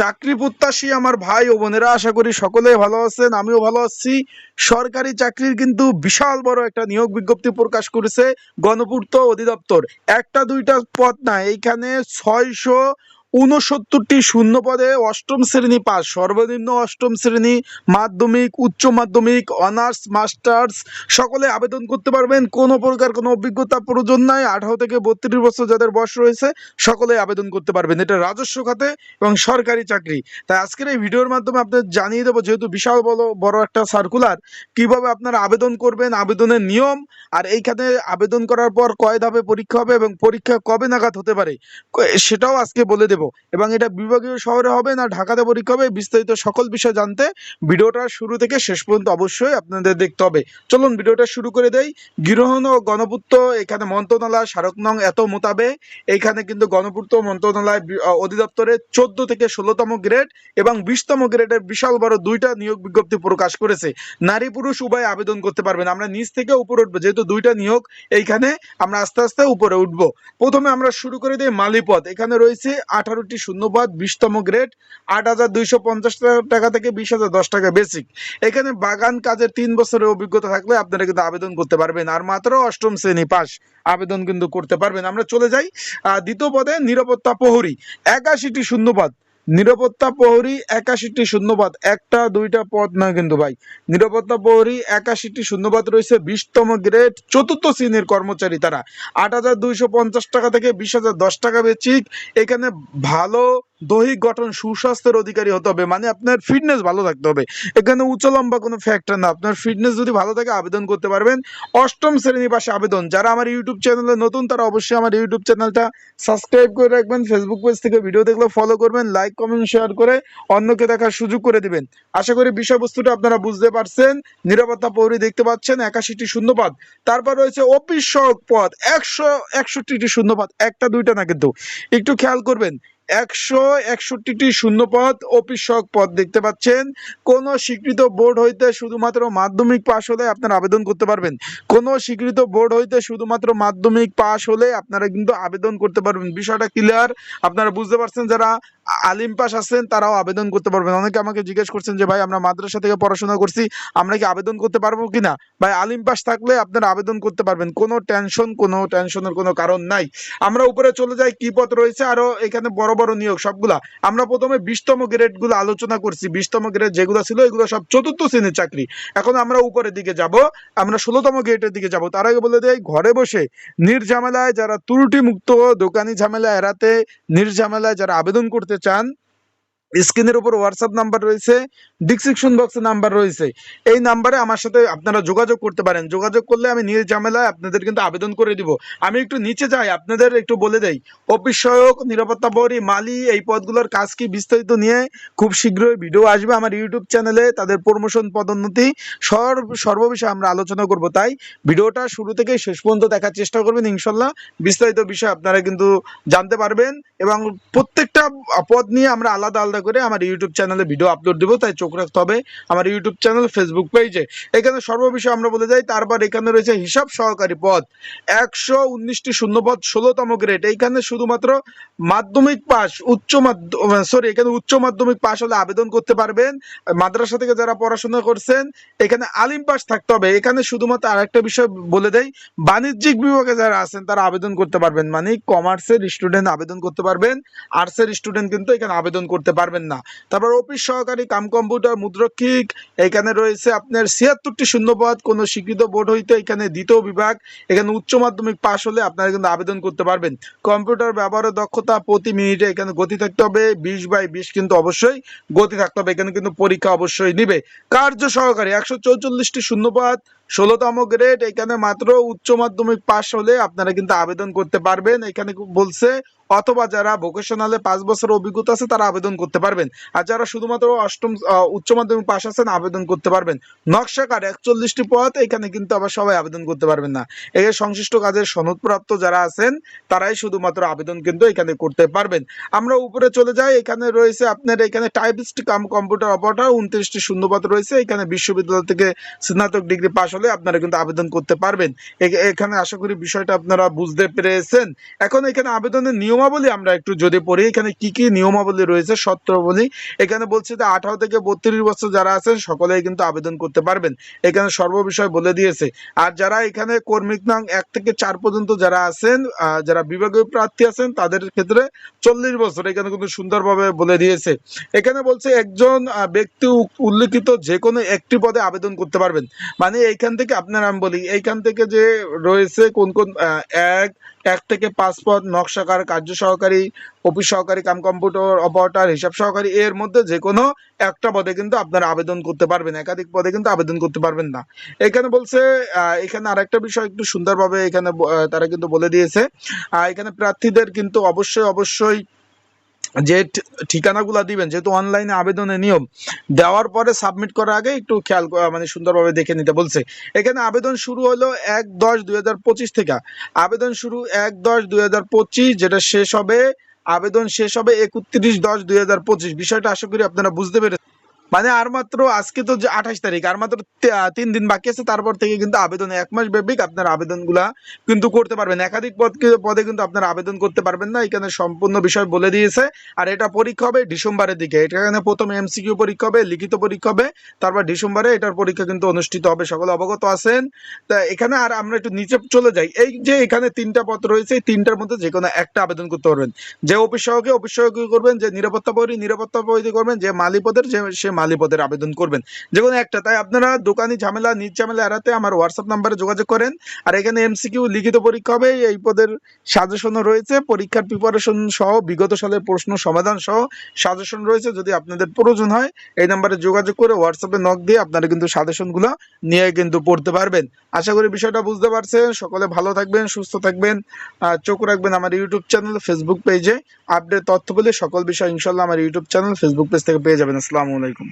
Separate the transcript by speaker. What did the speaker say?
Speaker 1: চাকরি প্রত্যাশী আমার ভাই ও বোনেরা, আশা করি সকলেই ভালো আছেন, আমিও ভালো আছি। সরকারি চাকরির কিন্তু বিশাল বড় একটা নিয়োগ বিজ্ঞপ্তি প্রকাশ করেছে গণপূর্ত অধিদপ্তর। একটা দুইটা পদ না, এইখানে ছয়শো উনসত্তরটি শূন্য পদে অষ্টম শ্রেণি পাস। সর্বনিম্ন অষ্টম শ্রেণি, মাধ্যমিক, উচ্চ মাধ্যমিক, অনার্স, মাস্টার্স, সকলে আবেদন করতে পারবেন। কোনো প্রকার কোনো অভিজ্ঞতা প্রয়োজন নাই। আঠারো থেকে বত্রিশ বছর যাদের বয়স রয়েছে, সকলে আবেদন করতে পারবেন। এটা রাজস্ব খাতে এবং সরকারি চাকরি। তাই আজকের এই ভিডিওর মাধ্যমে আপনাদের জানিয়ে দেবো, যেহেতু বিশাল বড় বড় একটা সার্কুলার কীভাবে আপনারা আবেদন করবেন, আবেদনের নিয়ম, আর এইখানে আবেদন করার পর কয় ধাপে পরীক্ষা হবে এবং পরীক্ষা কবে নাগাদ হতে পারে সেটাও আজকে বলে দেব। এবং এটা বিভাগীয় শহরে হবে না, ঢাকাতে পরীক্ষা হবে বিস্তারিত সকল বিষয় জানতে ভিডিওটা শুরু থেকে শেষ পর্যন্ত অবশ্যই আপনাদের দেখতে হবে। চলুন ভিডিওটা শুরু করে দেই। গৃহণ ও গণপূর্ত, এখানে মন্ত্রণালয় স্মারক নং এত মোতাবেক এইখানে কিন্তু গণপূর্ত মন্ত্রণালয় অধিদপ্তরে চোদ্দ থেকে ষোলোতম গ্রেড এবং বিশতম গ্রেডের বিশাল বড় দুইটা নিয়োগ বিজ্ঞপ্তি প্রকাশ করেছে। নারী পুরুষ উভয় আবেদন করতে পারবেন। আমরা নিচ থেকে উপরে উঠবো, যেহেতু দুইটা নিয়োগ এইখানে আমরা আস্তে আস্তে উপরে উঠবো। প্রথমে আমরা শুরু করে দিই মালিপদ এখানে রয়েছে আঠারোটি শূন্যপদ, বিশতম গ্রেড আট হাজার দুইশো পঞ্চাশ টাকা থেকে বিশ হাজার দশ টাকা বেসিক এখানে বাগান কাজের তিন বছরের অভিজ্ঞতা থাকলে আপনারা কিন্তু আবেদন করতে পারবেন। আর মাত্র অষ্টম শ্রেণি পাস আবেদন কিন্তু করতে পারবেন। আমরা চলে যাই দ্বিতীয় পদে নিরাপত্তা প্রহরী, একাশিটি শূন্যপদ। নিরাপত্তা প্রহরী একাশিটি শূন্যবাদ। একটা, দুইটা পদ না কিন্তু ভাই। নিরাপত্তা প্রহরী একাশিটি শূন্যবাদ রয়েছে, বিশতম গ্রেড, চতুর্থ শ্রেণির কর্মচারী তারা। আট হাজার দুইশো পঞ্চাশ টাকা থেকে বিশ হাজার দশ টাকা বেচিক এখানে ভালো দৈহিক গঠন, সুস্বাস্থ্যের অধিকারী হতে হবে মানে আপনার ফিটনেস ভালো থাকতে হবে। এখানে উচ্চ লম্বা কোনো ফ্যাক্টর না। আপনার ফিটনেস যদি ভালো থাকে, আবেদন করতে পারবেন। অষ্টম শ্রেণি পাশে আবেদন। যারা আমার ইউটিউব চ্যানেলে নতুন, তারা অবশ্যই আমার ইউটিউব চ্যানেলটা সাবস্ক্রাইব করে রাখবেন। ফেসবুক পেজ থেকে ভিডিও দেখলে ফলো করবেন লাইক কমেন্ট শেয়ার করে অন্যকে দেখার সুযোগ করে দিবেন। আশা করি বিষয়বস্তুটা আপনারা বুঝতে পারছেন। নিরাপত্তা পৌরী দেখতে পাচ্ছেন, একাশিটি শূন্যপদ। তারপর রয়েছে অফিস সহক পদ, একশো, একষট্টিটি শূন্যপদ। একটা, দুইটা না কিন্তু। একটু খেয়াল করবেন একশো একষট্টিটি শূন্যপদ অফিস সহক পদ দেখতে পাচ্ছেন। কোন স্বীকৃত বোর্ড হইতে শুধুমাত্র মাধ্যমিক পাশ হলে আপনারা আবেদন করতে পারবেন। কোন স্বীকৃত বোর্ড হইতে শুধুমাত্র মাধ্যমিক পাশ হলে আপনারা কিন্তু আবেদন করতে পারবেন। বিষয়টা ক্লিয়ার আপনারা বুঝতে পারছেন যারা আলিম পাস আছেন, তারাও আবেদন করতে পারবেন। অনেকে আমাকে জিজ্ঞেস করছেন যে, ভাই, আমরা মাদ্রাসা থেকে পড়াশোনা করছি, আমরা কি আবেদন করতে পারব কিনা? ভাই, আলিম পাস থাকলে আপনারা আবেদন করতে পারবেন। কোনো টেনশন, কোনো টেনশনের কোনো কারণ নাই। আমরা উপরে চলে যাই, কি পথ রয়েছে, আরও এখানে বড় বড় নিয়োগ সবগুলা। আমরা প্রথমে বিশতম গ্রেডগুলো আলোচনা করছি। বিশতম গ্রেড যেগুলো ছিল, এগুলো সব চতুর্থ শ্রেণির চাকরি। এখন আমরা উপরের দিকে যাব। আমরা ষোলোতম গ্রেডের দিকে যাব। তার আগে বলে দেয় ঘরে বসে নির্ঝামেলায় যারা ত্রুটি মুক্ত দোকানি ঝামেলা এড়াতে নির্ঝামেলায় যারা আবেদন করতে চান স্ক্রিনের উপর হোয়াটসঅ্যাপ নাম্বার রয়েছে ডিসক্রিপশন বক্সে নাম্বার রয়েছে। এই নাম্বারে আমার সাথে আপনারা যোগাযোগ করতে পারেন। যোগাযোগ করলে আমি নিজ ঝামেলায় আপনাদের কিন্তু আবেদন করে দিব। আমি একটু নিচে যাই, আপনাদের একটু বলে দেই। অফিস নিরাপত্তা প্রহরী মালি, এই পদগুলোর কাজ কি বিস্তারিত নিয়ে খুব শীঘ্রই ভিডিও আসবে আমার ইউটিউব চ্যানেলে তাদের প্রমোশন পদোন্নতি সর্ব, সর্ববিষয়ে আমরা আলোচনা করব। তাই ভিডিওটা শুরু থেকে শেষ পর্যন্ত দেখার চেষ্টা করবেন, ইনশাল্লাহ। বিস্তারিত বিষয় আপনারা কিন্তু জানতে পারবেন এবং প্রত্যেকটা পদ নিয়ে আমরা আলাদা আলাদা করে আমার ইউটিউব চ্যানেলে ভিডিও আপলোড দেবো, তাই চোখ রাখতে হবে আমার ইউটিউব চ্যানেল ফেসবুক পেজে এখানে সর্ববিষয় আমরা বলে যাই, তারপর এখানে রয়েছে হিসাব সহকারী পদ। একশো উনিশটি শূন্যপদ, ষোলোতম গ্রেড এইখানে শুধুমাত্র মাধ্যমিক পাস উচ্চ মাধ্যমিক সরি এখানে উচ্চ মাধ্যমিক পাস হলে আবেদন করতে পারবেন। মাদ্রাসা থেকে যারা পড়াশোনা করছেন, এখানে আলিম পাস থাকতে হবে। এখানে শুধুমাত্র আরেকটা বিষয় বলে দেই, বাণিজ্যিক বিভাগে যারা আছেন, তারা আবেদন করতে পারবেন। মানে কমার্সের স্টুডেন্ট আবেদন করতে পারবেন। আর্টসের স্টুডেন্ট কিন্তু এখানে আবেদন করতে পারবেন। না। তারপর অফিস সহকারী কাম কম্পিউটার মুদ্রক্ষিক এখানে রয়েছে আপনার ছিয়াত্তরটি শূন্যপদ, কোনো স্বীকৃত বোর্ড হইতে এখানে দ্বিতীয় বিভাগ, এখানে উচ্চ মাধ্যমিক পাশ হলে আপনারা কিন্তু আবেদন করতে পারবেন। কম্পিউটার ব্যবহারের দক্ষতা প্রতি মিনিটে এখানে গতি থাকতে হবে, বিশ বাই বিশ কিন্তু অবশ্যই গতি থাকতে হবে, এখানে কিন্তু পরীক্ষা অবশ্যই নিবে। কার্য সহকারী, একশো চৌচল্লিশটি শূন্যপদ ষোলোতম গ্রেড এখানে মাত্র উচ্চ মাধ্যমিক পাশ হলে আপনারা কিন্তু আবেদন করতে পারবেন। এখানে বলছে, অথবা যারা ভোকেশনালে পাঁচ বছর অভিজ্ঞতা আছে, তারা আবেদন করতে পারবেন। আর যারা শুধুমাত্র অষ্টম উচ্চ মাধ্যমিক পাশ আছেন, আবেদন করতে পারবেন। নকশাকার একচল্লিশটি পদ, এখানে কিন্তু আবার সবাই আবেদন করতে পারবেন না। এই সংশ্লিষ্ট কাজের সনদপ্রাপ্ত যারা আছেন, তারাই শুধুমাত্র আবেদন কিন্তু এখানে করতে পারবেন। আমরা উপরে চলে যাই, এখানে রয়েছে আপনার এখানে টাইপিস্ট কাম কম্পিউটার অপারেটর উনত্রিশটি শূন্যপদ রয়েছে। এখানে বিশ্ববিদ্যালয় থেকে স্নাতক ডিগ্রি পাশ হলে আপনারা কিন্তু আবেদন করতে পারবেন। এখানে আশা করি বিষয়টা আপনারা বুঝতে পেরেছেন। এখন এখানে আবেদনের নিয়মাবলী আমরা একটু যদি পড়ি, এখানে কি কি নিয়মাবলী রয়েছে সত্রাবলী এখানে বলছে যে আঠারো থেকে বত্রিশ বছর যারা আছেন, সকলেই কিন্তু আবেদন করতে পারবেন। এখানে সর্ববিষয় বলে দিয়েছে। আর যারা এখানে কর্মিক নং এক থেকে চার পর্যন্ত যারা আছেন যারা বিভাগীয় প্রার্থী আছেন, তাদের ক্ষেত্রে চল্লিশ বছর, এখানে কিন্তু সুন্দরভাবে বলে দিয়েছে। এখানে বলছে একজন ব্যক্তি উল্লিখিত যে কোনো একটি পদে আবেদন করতে পারবেন। মানে এইখান থেকে আপনার আমি বলি, এইখান থেকে যে রয়েছে কোন কোন এক এক থেকে পদ নকশাকার কার্য সহকারী, অফিস সহকারী, কাম কম্পিউটার, অপারেটর, হিসাব সহকারী, এর মধ্যে যে কোনো একটা পদে কিন্তু আপনারা আবেদন করতে পারবেন, একাধিক পদে কিন্তু আবেদন করতে পারবেন না। এখানে বলছে এখানে আরেকটা বিষয় একটু সুন্দরভাবে এখানে তারা কিন্তু বলে দিয়েছে। এখানে প্রার্থীদের কিন্তু অবশ্যই অবশ্যই যে ঠিকানাগুলো দিবেন, যেহেতু অনলাইনে আবেদনের নিয়ম, দেওয়ার পরে সাবমিট করার আগে একটু খেয়াল মানে সুন্দরভাবে দেখে নিতে বলছে। এখানে আবেদন শুরু হলো এক দশ দুই থেকে। আবেদন শুরু এক দশ দুই যেটা শেষ হবে, আবেদন শেষ হবে একত্রিশ দশ দুই বিষয়টা আশা করি আপনারা বুঝতে পেরেছেন। মানে আর মাত্র আজকে তো আঠাশ তারিখ, আর মাত্র তিন দিন বাকি আছে, তারপর থেকে কিন্তু আবেদন এক মাস ব্যাপী আপনার আবেদনগুলা কিন্তু করতে পারবেন। একাধিক পদ পদে কিন্তু আপনারা আবেদন করতে পারবেন না, এখানে সম্পূর্ণ বিষয় বলে দিয়েছে। আর এটা পরীক্ষা হবে ডিসেম্বরের দিকে। এখানে প্রথমে এমসিকিউ পরীক্ষা হবে, লিখিত পরীক্ষা হবে, তারপর ডিসেম্বরে এটার পরীক্ষা কিন্তু অনুষ্ঠিত হবে, সকলে অবগত আছেন। তা এখানে আর আমরা একটু নিচে চলে যাই। এই যে এখানে তিনটা পদ রয়েছে, এই তিনটার মধ্যে যে কোনো একটা আবেদন করতে পারবেন। যে অফিস সহকে অফিস সহকে করবেন, যে নিরাপত্তা পরি নিরাপত্তা পরি করবেন, যে মালি পদের যে সে মালি পদের আবেদন করবেন। যে কোনো একটা, তাই আপনারা দোকানি ঝামেলা, নিজ ঝামেলা এড়াতে আমার হোয়াটসঅ্যাপ নাম্বারে যোগাযোগ করেন। আর এখানে এমসিকিউ লিখিত পরীক্ষা হবে, এই পদের সাজেশনও রয়েছে। পরীক্ষার প্রিপারেশন সহ, বিগত সালের প্রশ্ন সমাধান সহ সাজেশন রয়েছে। যদি আপনাদের প্রয়োজন হয়, এই নাম্বারে যোগাযোগ করে হোয়াটসঅ্যাপে নক দিয়ে আপনারা কিন্তু সাজেশনগুলো নিয়ে কিন্তু পড়তে পারবেন। আশা করি বিষয়টা বুঝতে পারছেন। সকলে ভালো থাকবেন, সুস্থ থাকবেন। চোখ রাখবেন আমার ইউটিউব চ্যানেল ফেসবুক পেজে আপডেট তথ্য বলে সকল বিষয় ইনশাল্লাহ আমার ইউটিউব চ্যানেল ফেসবুক পেজ থেকে পেয়ে যাবেন। আসসালামু আলাইকুম।